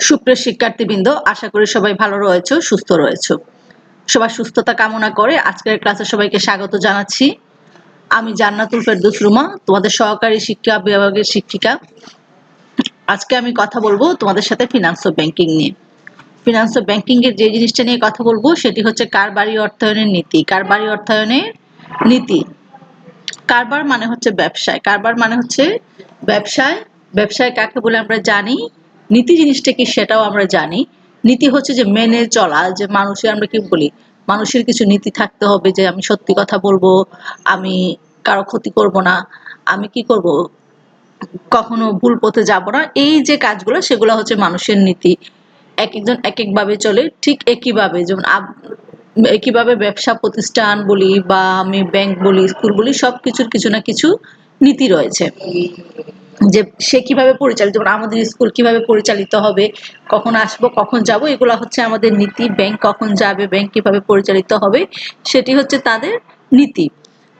সুপ্রিয় শিক্ষার্থীবৃন্দ, আশা করি সবাই ভালো রয়েছে, সুস্থ রয়েছে। সবার সুস্থতা কামনা করে আজকের ক্লাসে সবাইকে স্বাগত জানাচ্ছি। আমি জান্নাতুল ফেরদৌস রুমা, তোমাদের সহকারী শিক্ষা বিভাগের শিক্ষিকা। আজকে আমি কথা বলব তোমাদের সাথে ফিনান্স ও ব্যাংকিং নিয়ে। ফিনান্স ও ব্যাংকিং এর যে জিনিসটা নিয়ে কথা বলব, সেটি হচ্ছে কারবারি অর্থায়নের নীতি। কারবারি অর্থায়নের নীতি? কারবার মানে হচ্ছে ব্যবসায়। কারবার মানে হচ্ছে ব্যবসায়। ব্যবসায় কাকে বলে আমরা জানি? নীতি জিনিসটা কি সেটাও আমরা জানি। নীতি হচ্ছে যে মেনে চলা, যে মানুষের আমরা কি বলি, মানুষের কিছু নীতি থাকতে হবে যে আমি সত্যি কথা বলব, আমি কারও ক্ষতি করব না, আমি কি করব, কখনো ভুল পথে যাব না। এই যে কাজগুলো, সেগুলো হচ্ছে মানুষের নীতি। এক একজন এক একভাবে চলে, ঠিক একইভাবে। যেমন একইভাবে ব্যবসা প্রতিষ্ঠান বলি বা আমি ব্যাংক বলি স্কুল বলি সব কিছুর কিছু না কিছু নীতি রয়েছে। যে সে কীভাবে পরিচালিত, যেমন আমাদের স্কুল কীভাবে পরিচালিত হবে, কখন আসব, কখন যাব, এগুলো হচ্ছে আমাদের নীতি, ব্যাংক কখন যাবে, ব্যাংক কীভাবে পরিচালিত হবে, সেটি হচ্ছে তাদের নীতি।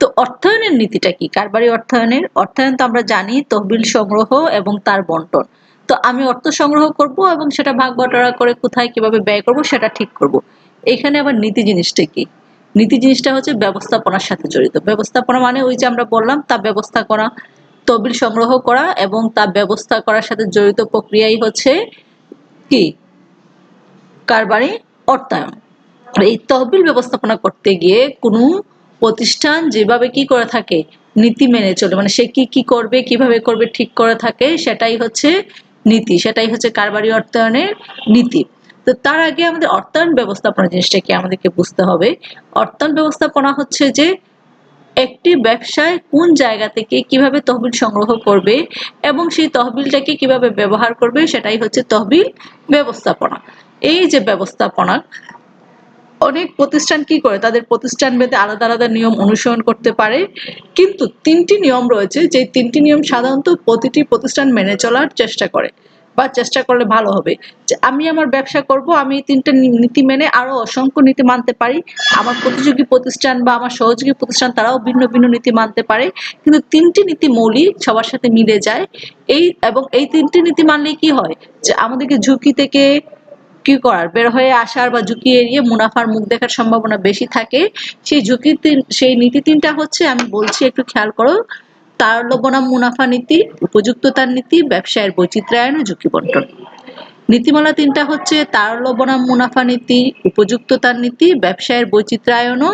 তো অর্থায়নের নীতিটা কি? কারবারি অর্থায়নের, অর্থায়ন তো আমরা জানি, তহবিল সংগ্রহ এবং তার বন্টন। তো আমি অর্থ সংগ্রহ করব এবং সেটা ভাগ বটরা করে কোথায় কীভাবে ব্যয় করব সেটা ঠিক করব। এখানে আবার নীতি জিনিসটা কি? নীতি জিনিসটা হচ্ছে ব্যবস্থাপনার সাথে জড়িত। ব্যবস্থাপনা মানে ওই যে আমরা বললাম, তা ব্যবস্থা করা। তহবিল সংগ্রহ করা এবং তা ব্যবস্থা করার সাথে জড়িত প্রক্রিয়াই হচ্ছে কি? কারবারি অর্থায়ন। এই তহবিল ব্যবস্থাপনা করতে গিয়ে কোনো প্রতিষ্ঠান যেভাবে কি করে থাকে, নীতি মেনে চলে। মানে সে কি কি করবে, কীভাবে করবে, ঠিক করে থাকে, সেটাই হচ্ছে নীতি, সেটাই হচ্ছে কারবারি অর্থায়নের নীতি। তো তার আগে আমাদের অর্থায়ন ব্যবস্থাপনা জিনিসটা কি আমাদেরকে বুঝতে হবে। অর্থায়ন ব্যবস্থাপনা হচ্ছে যে একটি ব্যবসায় কোন জায়গা থেকে কীভাবে তহবিল সংগ্রহ করবে এবং সেই তহবিলটাকে কীভাবে ব্যবহার করবে সেটাই হচ্ছে তহবিল ব্যবস্থাপনা। এই যে ব্যবস্থাপনা, অনেক প্রতিষ্ঠান কি করে? তাদের প্রতিষ্ঠান ভেদে আলাদা আলাদা নিয়ম অনুসরণ করতে পারে। কিন্তু তিনটি নিয়ম রয়েছে যে তিনটি নিয়ম সাধারণত প্রতিটি প্রতিষ্ঠান মেনে চলার চেষ্টা করে। বা চেষ্টা করলে ভালো হবে। যে আমি আমার ব্যবসা করব, আমি তিনটা নীতি মেনে আরও অসংখ্য নীতি মানতে পারি। আমার প্রতিযোগী প্রতিষ্ঠান বা আমার সহযোগী প্রতিষ্ঠান তারাও ভিন্ন ভিন্ন নীতি মানতে পারে। কিন্তু তিনটি নীতি মৌলিক, সবার সাথে মিলে যায়। এই এবং এই তিনটি নীতি মানলে কি হয়? যে আমাদেরকে ঝুঁকি থেকে কি করার? বের হয়ে আসার বা ঝুঁকি এড়িয়ে মুনাফার মুখ দেখার সম্ভাবনা বেশি থাকে। সেই ঝুঁকি সেই নীতি তিনটা হচ্ছে, আমি বলছি, একটু খেয়াল করো। তারল্য বনাম মুনাফা নীতি, উপযুক্ততার নীতি, ব্যবসায়ের বৈচিত্র্যায়ন ও ঝুঁকি বন্টন নীতিমালা তিনটা হচ্ছে তারল্য বনাম মুনাফা নীতি, উপযুক্ততার নীতি, ব্যবসায়ের বৈচিত্র্যায়ন ও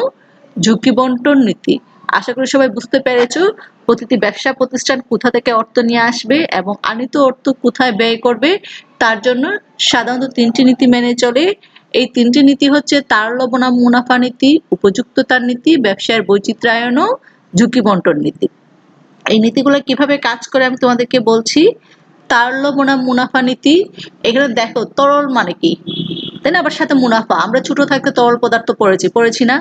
ঝুঁকি বন্টন নীতি। আশা করি সবাই বুঝতে পেরেছ, প্রতিটি ব্যবসা প্রতিষ্ঠান কোথা থেকে অর্থ নিয়ে আসবে এবং আনিত অর্থ কোথায় ব্যয় করবে, তার জন্য সাধারণত তিনটি নীতি মেনে চলে। এই তিনটি নীতি হচ্ছে তারল্য বনাম মুনাফা নীতি, উপযুক্ততার নীতি, ব্যবসায়ের বৈচিত্র্যায়ন ও ঝুঁকি বন্টন নীতি। এই নীতিগুলো কীভাবে কাজ করে আমি তোমাদেরকে বলছি। তারল্য বনাম মুনাফা নীতি এখানে দেখো, তরল মানে কি? তাই না? আবার সাথে মুনাফা। আমরা ছোট থাকতে তরল পদার্থ পড়েছি পড়েছি না?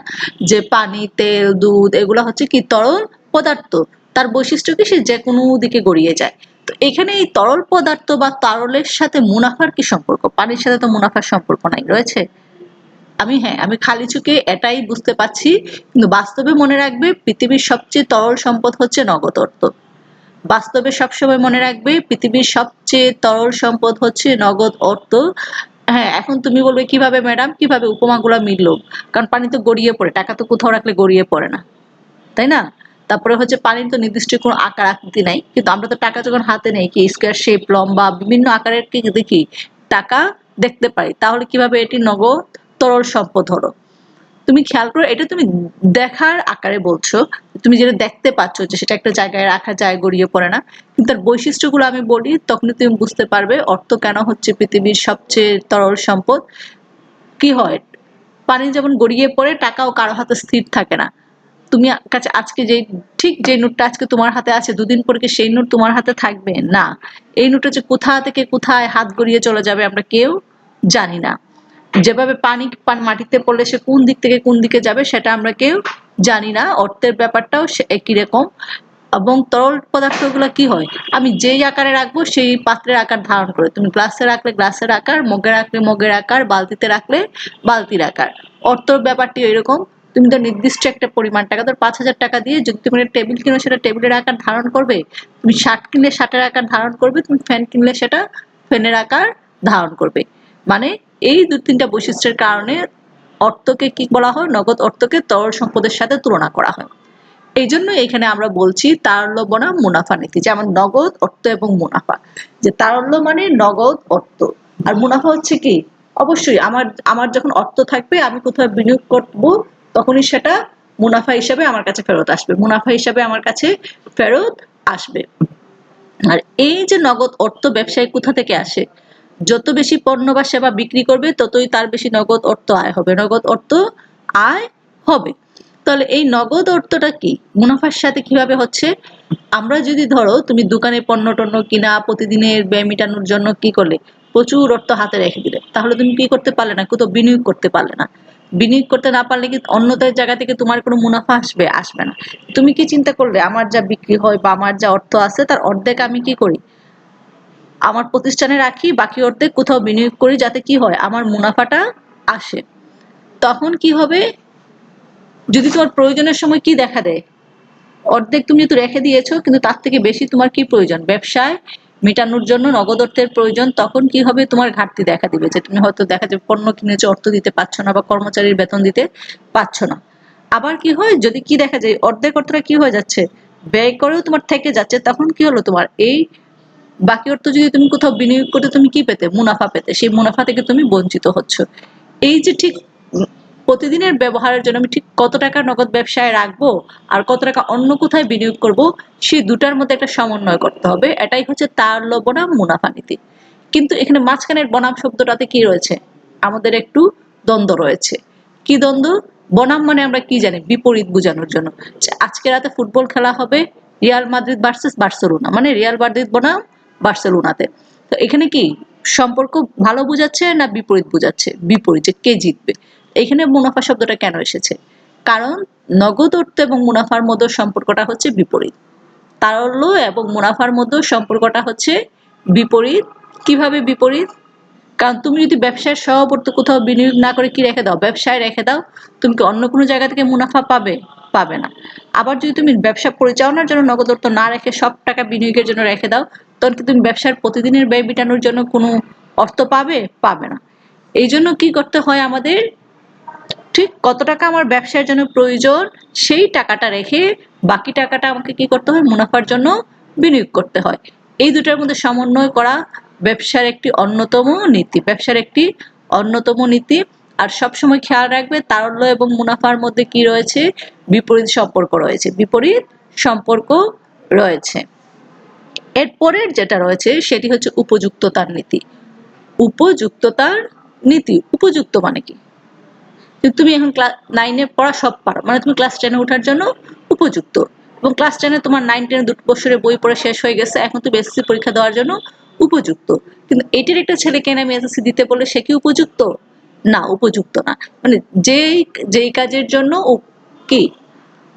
যে পানি, তেল, দুধ, এগুলো হচ্ছে কি? তরল পদার্থ। তার বৈশিষ্ট্য কি? সে যে কোনো দিকে গড়িয়ে যায়। তো এখানে এই তরল পদার্থ বা তরলের সাথে মুনাফার কি সম্পর্ক? পানির সাথে তো মুনাফার সম্পর্ক নাই, রয়েছে? আমি হ্যাঁ আমি খালি চোখে এটাই বুঝতে পারছি, কিন্তু বাস্তবে মনে রাখবে পৃথিবীর সবচেয়ে তরল সম্পদ হচ্ছে নগদ অর্থ। বাস্তবে সবসময় মনে রাখবে পৃথিবীর সবচেয়ে তরল সম্পদ হচ্ছে নগদ অর্থ। হ্যাঁ এখন তুমি বলবে কীভাবে ম্যাডাম? কীভাবে উপমাগুলো মিললো? কারণ পানি তো গড়িয়ে পড়ে, টাকা তো কোথাও রাখলে গড়িয়ে পড়ে না। তাই না? তারপরে হচ্ছে পানির তো নির্দিষ্ট কোনো আকার আকৃতি নাই, কিন্তু আমরা তো টাকা যখন হাতে নেই, কি স্কোয়ার শেপ লম্বা, বিভিন্ন আকারের কি দেখি, টাকা দেখতে পাই। তাহলে কীভাবে এটি নগদ তরল সম্পদ হলো। তুমি খেয়াল করো, এটা তুমি দেখার আকারে বলছো, তুমি যেটা দেখতে পাচ্ছ যে সেটা একটা জায়গায় রাখা যায়, গড়িয়ে পড়ে না, কিন্তু তার বৈশিষ্ট্যগুলো আমি বলি, তখনই তুমি বুঝতে পারবে অর্থ কেন হচ্ছে পৃথিবীর সবচেয়ে তরল সম্পদ। কি হয়, পানি যেমন গড়িয়ে পড়ে, টাকাও কারও হাতে স্থির থাকে না। তুমি কাছে আজকে যে ঠিক যে নোটটা আজকে তোমার হাতে আছে, দুদিন পরে সেই নোট তোমার হাতে থাকবে? না। এই নোটটা যে কোথা থেকে কোথায় হাত গড়িয়ে চলে যাবে আমরা কেউ জানি না। যেভাবে পানি মাটিতে পড়লে সে কোন দিক থেকে কোন দিকে যাবে সেটা আমরা কেউ জানি না। অর্থের ব্যাপারটাও একই রকম। এবং তরল পদার্থগুলো কি হয়? আমি যেই আকারে রাখব সেই পাত্রের আকার ধারণ করে। তুমি গ্লাসে রাখলে গ্লাসের আকার, মগে রাখলে মগের আকার, বালতিতে রাখলে বালতির আকার। অর্থর ব্যাপারটি এরকম তুমি তো নির্দিষ্ট একটা পরিমাণ টাকা, ধর পাঁচ হাজার টাকা দিয়ে যদি তুমি টেবিল কিনো, সেটা টেবিলের আকার ধারণ করবে। তুমি শার্ট কিনলে শার্টের আকার ধারণ করবে, তুমি ফ্যান কিনলে সেটা ফ্যানের আকার ধারণ করবে। মানে এই দু তিনটা বৈশিষ্ট্যের কারণে অর্থকে কি বলা হয়? নগদ অর্থকে তরল সম্পদের সাথে তুলনা করা হয়। এই জন্য এখানে আমরা বলছি তারল্য বনাম মুনাফা নীতি, যেমন নগদ অর্থ এবং মুনাফা। যে তারল্য মানে নগদ অর্থ। আর মুনাফা হচ্ছে কি? অবশ্যই আমার আমার যখন অর্থ থাকবে, আমি কোথাও বিনিয়োগ করব, তখনই সেটা মুনাফা হিসাবে আমার কাছে ফেরত আসবে। মুনাফা হিসাবে আমার কাছে ফেরত আসবে। আর এই যে নগদ অর্থ ব্যবসায়ী কোথা থেকে আসে? যত বেশি পণ্য বা সেবা বিক্রি করবে, ততই তার বেশি নগদ অর্থ আয় হবে। নগদ অর্থ আয় হবে। তাহলে এই নগদ অর্থটা কি? মুনাফার সাথে কীভাবে হচ্ছে? আমরা যদি ধরো, তুমি দোকানে পণ্য টন্য কিনা, প্রতিদিনের ব্যয় মেটানোর জন্য কি করলে? প্রচুর অর্থ হাতে রেখে দিলে। তাহলে তুমি কি করতে পারলে না? কোথাও বিনিয়োগ করতে পারলে না। বিনিয়োগ করতে না পারলে কি অন্যদের জায়গা থেকে তোমার কোনো মুনাফা আসবে? আসবে না। তুমি কি চিন্তা করলে, আমার যা বিক্রি হয় বা আমার যা অর্থ আছে, তার অর্ধেক আমি কি করি? আমার প্রতিষ্ঠানে রাখি, বাকি অর্ধেক কোথাও বিনিয়োগ করি যাতে কি হয়, আমার মুনাফাটা আসে। তখন কি হবে? যদি তোমার প্রয়োজনের সময় কি দেখা দেয়? অর্ধেক তুমি যেহেতু রেখে দিয়েছ, কিন্তু তার থেকে বেশি তোমার কি প্রয়োজন? ব্যবসায় মেটানোর জন্য নগদ অর্থের প্রয়োজন, তখন কি হবে? তোমার ঘাটতি দেখা দিবে যে তুমি হয়তো দেখা যাবে পণ্য কিনেছো, অর্থ দিতে পারছ না বা কর্মচারীর বেতন দিতে পারছ না। আবার কি হয়? যদি কি দেখা যায়, অর্ধেক অর্থটা কি হয়ে যাচ্ছে? ব্যয় করেও তোমার থেকে যাচ্ছে, তখন কি হলো? তোমার এই বাকি অর্থ যদি তুমি কোথাও বিনিয়োগ করতে তুমি কি পেতে? মুনাফা পেতে। সেই মুনাফা থেকে তুমি বঞ্চিত হচ্ছ। এই যে ঠিক প্রতিদিনের ব্যবহারের জন্য আমি ঠিক কত টাকা নগদ ব্যবসায় রাখব আর কত টাকা অন্য কোথায় বিনিয়োগ করব, সেই দুটার মধ্যে একটা সমন্বয় করতে হবে। এটাই হচ্ছে তারল্য বনাম মুনাফা নীতি। কিন্তু এখানে মাঝখানের বনাম শব্দটাতে কি রয়েছে? আমাদের একটু দ্বন্দ্ব রয়েছে। কি দ্বন্দ্ব? বনাম মানে আমরা কি জানি? বিপরীত বোঝানোর জন্য। আজকে রাতে ফুটবল খেলা হবে রিয়াল মাদ্রিদ ভার্সেস বার্সেলোনা। মানে রিয়াল মাদ্রিদ বনাম বার্সেলোনাতে। তো এখানে কি সম্পর্ক ভালো বোঝাচ্ছে না বিপরীত বোঝাচ্ছে? বিপরীত, যে কে জিতবে? এখানে মুনাফা শব্দটা কেন এসেছে? কারণ নগদ অর্থ এবং মুনাফার মধ্যে সম্পর্কটা হচ্ছে বিপরীত। তারল্য এবং মুনাফার মধ্যে সম্পর্কটা হচ্ছে বিপরীত। কীভাবে বিপরীত? কারণ তুমি যদি ব্যবসায় অর্থ কোথাও বিনিয়োগ না করে কি রেখে দাও, ব্যবসায় রেখে দাও, তুমি কি অন্য কোনো জায়গা থেকে মুনাফা পাবে? পাবে না। আবার যদি তুমি ব্যবসা পরিচালনার জন্য নগদ অর্থ না রেখে সব টাকা বিনিয়োগের জন্য রেখে দাও তখন কি তুমি ব্যবসার প্রতিদিনের ব্যয় মেটানোর জন্য কোনো অর্থ পাবে? পাবে না। এই জন্য কি করতে হয় আমাদের? ঠিক কত টাকা আমার ব্যবসার জন্য প্রয়োজন, সেই টাকাটা রেখে বাকি টাকাটা আমাকে কি করতে হয়? মুনাফার জন্য বিনিয়োগ করতে হয়। এই দুটার মধ্যে সমন্বয় করা ব্যবসার একটি অন্যতম নীতি, ব্যবসার একটি অন্যতম নীতি। আর সবসময় খেয়াল রাখবে তারল্য এবং মুনাফার মধ্যে কি রয়েছে? বিপরীত সম্পর্ক রয়েছে, বিপরীত সম্পর্ক রয়েছে। এরপরের যেটা রয়েছে সেটি হচ্ছে উপযুক্ততার নীতি। উপযুক্ততার নীতি, উপযুক্ত মানে কি? তুমি এখন ক্লাস নাইনে পড়া সব পারো মানে তুমি ক্লাস টেনে ওঠার জন্য উপযুক্ত। এবং ক্লাস টেনে তোমার নাইন টেনে দুটো বছরের বই পড়া শেষ হয়ে গেছে, এখন তুমি এসএসসি পরীক্ষা দেওয়ার জন্য উপযুক্ত। কিন্তু এটির একটা ছেলেকে আমি এসএসসি দিতে বলে সে কি উপযুক্ত? না উপযুক্ত না। মানে যেই যেই কাজের জন্য কি?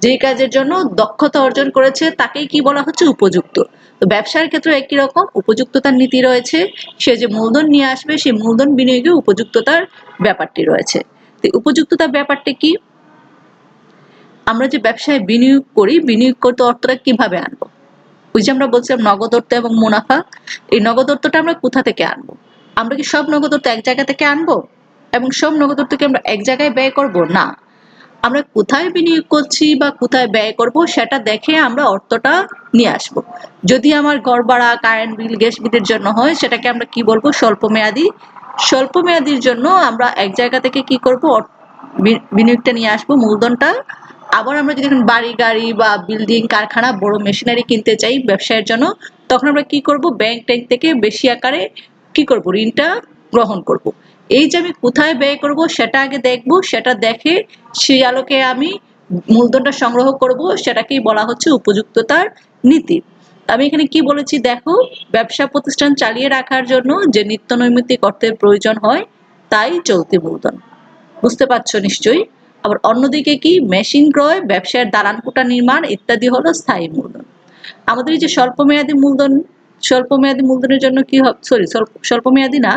যেই কাজের জন্য দক্ষতা অর্জন করেছে, তাকেই কি বলা হচ্ছে উপযুক্ত। তো ব্যবসার ক্ষেত্রে একই রকম, উপযুক্ততার নীতি রয়েছে। সে যে মূলধন নিয়ে আসবে, সেই মূলধন বিনিয়োগে উপযুক্ততার ব্যাপারটি রয়েছে। তো উপযুক্ততার ব্যাপারটা কি? আমরা যে ব্যবসায় বিনিয়োগ করি, বিনিয়োগ করতে অর্থটা কীভাবে আনব? ওই যে আমরা বলছিলাম নগদ অর্থ এবং মুনাফা, এই নগদ অর্থটা আমরা কোথা থেকে আনব? আমরা কি সব নগদ অর্থ এক জায়গা থেকে আনব? এবং সব নগদ অর্থকে আমরা এক জায়গায় ব্যয় করব? না। আমরা কোথায় বিনিয়োগ করছি বা কোথায় ব্যয় করব সেটা দেখে আমরা অর্থটা নিয়ে আসব। যদি আমার ঘর ভাড়া কারেন্ট বিল গ্যাস বিলের জন্য হয়, সেটাকে আমরা কি বলব? স্বল্প মেয়াদি স্বল্প মেয়াদির জন্য আমরা এক জায়গা থেকে কি করব? বিনিয়োগটা নিয়ে আসব, মূলধনটা আবার আমরা যদি এখন বাড়ি, গাড়ি বা বিল্ডিং কারখানা, বড় মেশিনারি কিনতে চাই ব্যবসায়ের জন্য, তখন আমরা কি করব? ব্যাংক ট্যাঙ্ক থেকে বেশি আকারে কি করব? ঋণটা গ্রহণ করব। এই যে আমি কোথায় ব্যয় করব, সেটা আগে দেখব, সেটা দেখে সেই আলোকে আমি মূলধনটা সংগ্রহ করব, সেটাকেই বলা হচ্ছে উপযুক্ততার নীতি। আমি এখানে কি বলেছি? দেখো, ব্যবসা প্রতিষ্ঠান চালিয়ে রাখার জন্য যে নিত্য নৈমিত্তিক অর্থের প্রয়োজন হয়, তাই চলতি মূলধন। বুঝতে পারছ নিশ্চয়ই? আবার অন্যদিকে কি? মেশিন ক্রয়, ব্যবসায়ের দালান কোটা নির্মাণ ইত্যাদি হলো স্থায়ী মূলধন। আমাদের এই যে স্বল্প মেয়াদী মূলধন স্বল্প মেয়াদী মূলধনের জন্য কি সরি স্বল্প মেয়াদী না,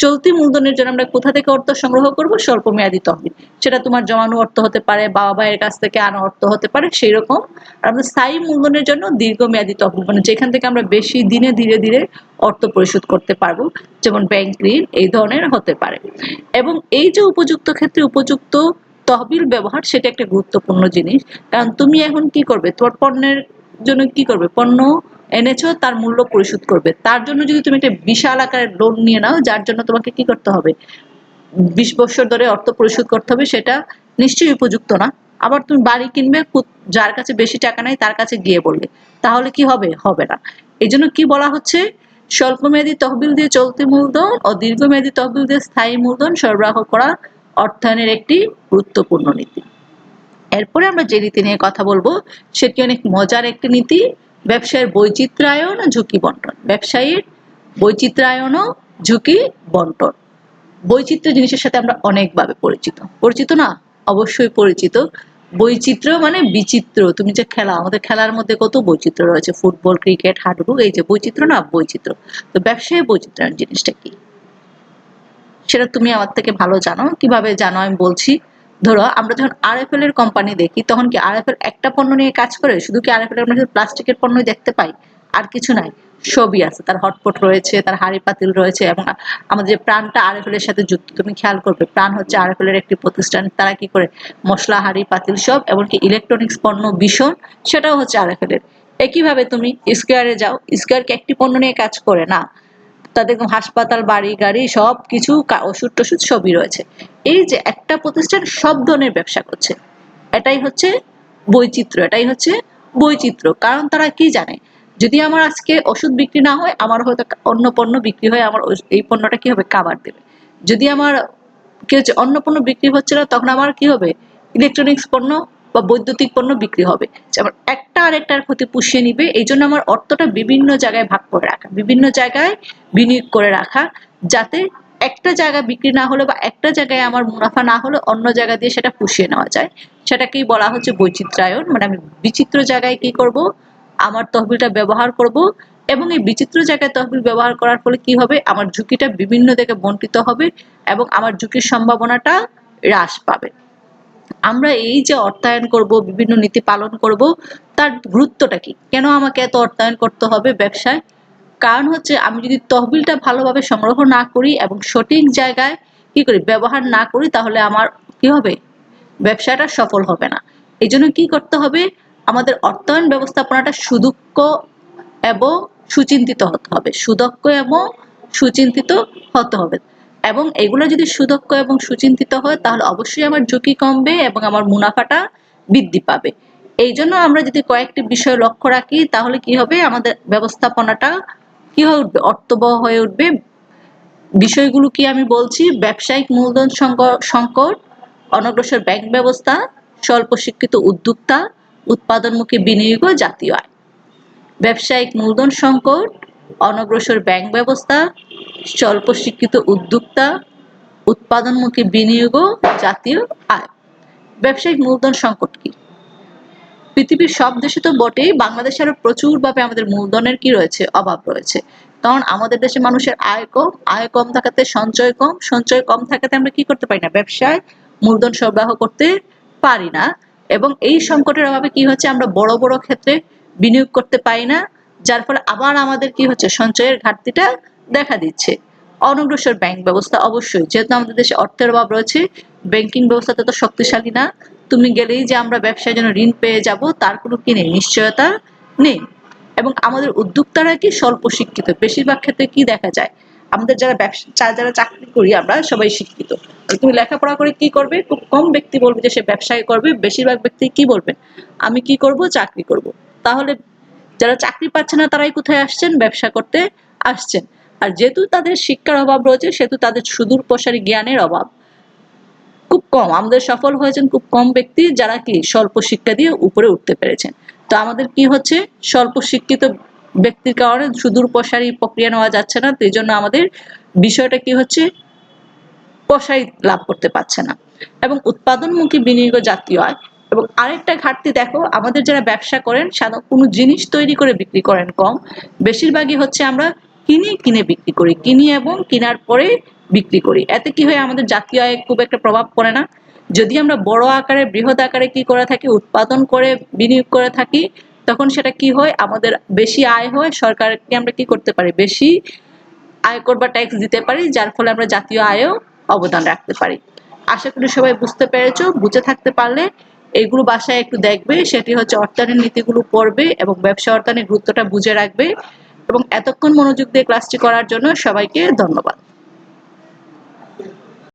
চলতি মূলধনের জন্য আমরা কোথা থেকে অর্থ সংগ্রহ করব? স্বল্প মেয়াদী তহবিল। সেটা তোমার জমানো অর্থ হতে পারে বাবা ভাইয়ের কাছ থেকে আনা অর্থ হতে পারে সেই রকম আর আমাদের স্থায়ী মূলধনের জন্য দীর্ঘমেয়াদী তহবিল মানে যেখান থেকে আমরা বেশি দিনে ধীরে ধীরে অর্থ পরিশোধ করতে পারব, যেমন ব্যাংক ঋণ, এই ধরনের হতে পারে। এবং এই যে উপযুক্ত ক্ষেত্রে উপযুক্ত তহবিল ব্যবহার সেটা একটা গুরুত্বপূর্ণ জিনিস। কারণ তুমি এখন কি করবে? তোমার পণ্যের জন্য কি করবে? পণ্য এনেছো, তার মূল্য পরিশোধ করবে। তার জন্য যদি তুমি একটা বিশাল আকারের লোন নিয়ে নাও, যার জন্য তোমাকে কি করতে হবে? বিশ বছর ধরে অর্থ পরিশোধ করতে হবে, সেটা নিশ্চয়ই উপযুক্ত না। আবার তুমি বাড়ি কিনবে যার কাছে বেশি টাকা নাই, তার কাছে গিয়ে বললে। তাহলে কি হবে? হবে না। এই জন্য কি বলা হচ্ছে? স্বল্পমেয়াদী তহবিল দিয়ে চলতি মূলধন ও দীর্ঘমেয়াদী তহবিল দিয়ে স্থায়ী মূলধন সরবরাহ করা অর্থায়নের একটি গুরুত্বপূর্ণ নীতি। এরপরে আমরা যে নীতি নিয়ে কথা বলব, সেটি অনেক মজার একটি নীতি, ব্যবসায়ের বৈচিত্র্যায়ন ও ঝুঁকি বন্টন। ব্যবসায়ীর বৈচিত্র্যায়ন ও ঝুঁকি বন্টন। বৈচিত্র্য জিনিসের সাথে আমরা অনেকভাবে পরিচিত। পরিচিত না? অবশ্যই পরিচিত। বৈচিত্র্য মানে বিচিত্র। তুমি যে খেলা, আমাদের খেলার মধ্যে কত বৈচিত্র্য রয়েছে? ফুটবল, ক্রিকেট, হাডুডু, এই যে বৈচিত্র্য না, বৈচিত্র্য। তো ব্যবসায় বৈচিত্র্যায়ন জিনিসটা কি? সেটা তুমি আমার থেকে ভালো জানো। কীভাবে জানো আমি বলছি। ধরো, আমরা যখন আরএফএল এর কোম্পানি দেখি, তখন কি আর এফ এল একটা পণ্য নিয়ে কাজ করে? শুধু কি আরএফএল এর মধ্যে প্লাস্টিকের পণ্যই দেখতে পাই? আর কিছু নাই। সবই আছে। তার হটপট রয়েছে, তার হাড়ি পাতিল রয়েছে এবং আমাদের যে প্রাণটা আরএফএল এর সাথে যুক্ত, তুমি খেয়াল করবে। প্রাণ হচ্ছে আরএফএল এর একটি প্রতিষ্ঠান। তারা কি করে? মশলা, হাড়ি, পাতিল সব এমনকি ইলেকট্রনিক্স পণ্য ভীষণ, সেটাও হচ্ছে আরএফএল এর। একইভাবে তুমি স্কোয়ারে যাও। স্কোয়ার কি একটি পণ্য নিয়ে কাজ করে? না। তাদের হাসপাতাল, বাড়ি, গাড়ি সব কিছু ওষুধ টষুধ সবই রয়েছে। এই যে একটা প্রতিষ্ঠান সব ধরনের ব্যবসা করছে, এটাই হচ্ছে বৈচিত্র্য, এটাই হচ্ছে বৈচিত্র্য। কারণ তারা কি জানে? যদি আমার আজকে ওষুধ বিক্রি না হয়, আমার হয়তো অন্য পণ্য বিক্রি হয় আমার এই পণ্যটা কি হবে কাবার দেবে? যদি আমার কি হচ্ছে অন্য পণ্য বিক্রি হচ্ছে না তখন আমার কি হবে? ইলেকট্রনিক্স পণ্য বা বৈদ্যুতিক পণ্য বিক্রি হবে। যেমন একটা আরেকটার ক্ষতি পুষিয়ে নিবে, এই জন্য আমার অর্থটা বিভিন্ন জায়গায় ভাগ করে রাখা, বিভিন্ন জায়গায় বিনিয়োগ করে রাখা, যাতে একটা জায়গা বিক্রি না হলে বা একটা জায়গায় আমার মুনাফা না হলে, অন্য জায়গা দিয়ে সেটা পুষিয়ে নেওয়া যায়। সেটাকেই বলা হচ্ছে বৈচিত্র্যায়ন মানে আমি বিচিত্র জায়গায় কি করব? আমার তহবিলটা ব্যবহার করব এবং এই বিচিত্র জায়গায় তহবিল ব্যবহার করার ফলে কি হবে? আমার ঝুঁকিটা বিভিন্ন দিকে বন্টিত হবে এবং আমার ঝুঁকির সম্ভাবনাটা হ্রাস পাবে। আমরা এই যে অর্থায়ন করব, বিভিন্ন নীতি পালন করব, তার গুরুত্বটা কি? কেন আমাকে এত অর্থায়ন করতে হবে ব্যবসায়? কারণ হচ্ছে আমি যদি তহবিলটা ভালোভাবে সংগ্রহ না করি এবং সঠিক জায়গায় কি করি, ব্যবহার না করি, তাহলে আমার কি হবে? ব্যবসাটা সফল হবে না। এই জন্য কি করতে হবে? আমাদের অর্থায়ন ব্যবস্থাপনাটা সুদক্ষ এবং সুচিন্তিত হতে হবে। সুদক্ষ এবং সুচিন্তিত হতে হবে। এবং এগুলো যদি সুদক্ষ এবং সুচিন্তিত হয়, তাহলে অবশ্যই আমার ঝুঁকি কমবে এবং আমার মুনাফাটা বৃদ্ধি পাবে। এই জন্য আমরা যদি কয়েকটি বিষয় লক্ষ্য রাখি, তাহলে কি হবে? আমাদের ব্যবস্থাপনাটা কি হয়ে উঠবে? অর্থবহ হয়ে উঠবে। বিষয়গুলো কি আমি বলছি? ব্যবসায়িক মূলধন সংক- সংকট, অনগ্রসর ব্যাংক ব্যবস্থা, স্বল্প শিক্ষিত উদ্যোক্তা, উৎপাদনমুখী বিনিয়োগ জাতীয় আয়। ব্যবসায়িক মূলধন সংকট, অনগ্রসর ব্যাংক ব্যবস্থা স্বল্প শিক্ষিত উদ্যোক্তা, উৎপাদনমুখী বিনিয়োগ জাতীয় আয়। ব্যবসায়িক মূলধন সংকট কি? পৃথিবীর সব দেশে তো বটেই, বাংলাদেশে আরও প্রচুরভাবে আমাদের মূলধনের কি রয়েছে? অভাব রয়েছে। কারণ আমাদের দেশে মানুষের আয় কম আয় কম থাকাতে সঞ্চয় কম সঞ্চয় কম থাকাতে আমরা কি করতে পারি না? ব্যবসায় মূলধন সরবরাহ করতে পারি না। এবং এই সংকটের অভাবে কি হচ্ছে? আমরা বড় বড় ক্ষেত্রে বিনিয়োগ করতে পারি না। যার ফলে আবার আমাদের কি হচ্ছে? সঞ্চয়ের ঘাটতিটা দেখা দিচ্ছে। অনগ্রসর ব্যাংক ব্যবস্থা অবশ্যই। যেহেতু আমাদের দেশে অর্থের অভাব রয়েছে ব্যাংকিং ব্যবস্থা তত শক্তিশালী না। তুমি গেলেই যে আমরা ব্যবসার জন্য ঋণ পেয়ে যাব, তার কোনো কি নেই? নিশ্চয়তা নেই। এবং আমাদের উদ্যোক্তারা কি? স্বল্প শিক্ষিত। বেশিরভাগ ক্ষেত্রে কি দেখা যায়? আমাদের যারা ব্যবসা যারা চাকরি করি আমরা সবাই শিক্ষিত। তুমি লেখাপড়া করে কি করবে? খুব কম ব্যক্তি বলবে যে সে ব্যবসায় করবে, বেশিরভাগ ব্যক্তি কি বলবেন আমি কি করব? চাকরি করব। তাহলে যারা চাকরি পাচ্ছে না, তারাই কোথায় আসছেন? ব্যবসা করতে আসছেন। আর যেহেতু তাদের শিক্ষার অভাব রয়েছে, সেহেতু তাদের সুদূর প্রসারী জ্ঞানের অভাব। খুব কম, আমাদের সফল হয়েছেন খুব কম ব্যক্তি যারা কি স্বল্প শিক্ষা দিয়ে উপরে উঠতে পেরেছেন। তো আমাদের কি হচ্ছে? স্বল্প শিক্ষিত ব্যক্তির কারণে সুদূর প্রসারী প্রক্রিয়া নেওয়া যাচ্ছে না, তো জন্য আমাদের বিষয়টা কি হচ্ছে? প্রসারী লাভ করতে পারছে না। এবং উৎপাদনমুখী বিনিয়োগ জাতীয় আয়। এবং আরেকটা ঘাটতি দেখো, আমাদের যারা ব্যবসা করেন, সাধারণ কোনো জিনিস তৈরি করে বিক্রি করেন কম, বেশিরভাগই হচ্ছে আমরা কিনে কিনে বিক্রি করি। কিনি এবং কেনার পরে বিক্রি করি। এতে কি হয়, আমাদের জাতীয় আয়ে খুব একটা প্রভাব পড়ে না। যদি আমরা বড় আকারে, বৃহৎ আকারে কি করে থাকি, উৎপাদন করে, বিনিয়োগ করে থাকি, তখন সেটা কি হয়, আমাদের বেশি আয় হয়, সরকারকে আমরা কি করতে পারি? বেশি আয়কর বা ট্যাক্স দিতে পারি, যার ফলে আমরা জাতীয় আয়েও অবদান রাখতে পারি। আশা করি সবাই বুঝতে পেরেছ, বুঝে থাকতে পারলে এগুলো বাসায় একটু দেখবে, সেটি হচ্ছে অর্থায়নের নীতিগুলো পড়বে এবং ব্যবসা অর্থায়নের গুরুত্বটা বুঝে রাখবে। এবং এতক্ষণ মনোযোগ দিয়ে ক্লাসটি করার জন্য সবাইকে ধন্যবাদ।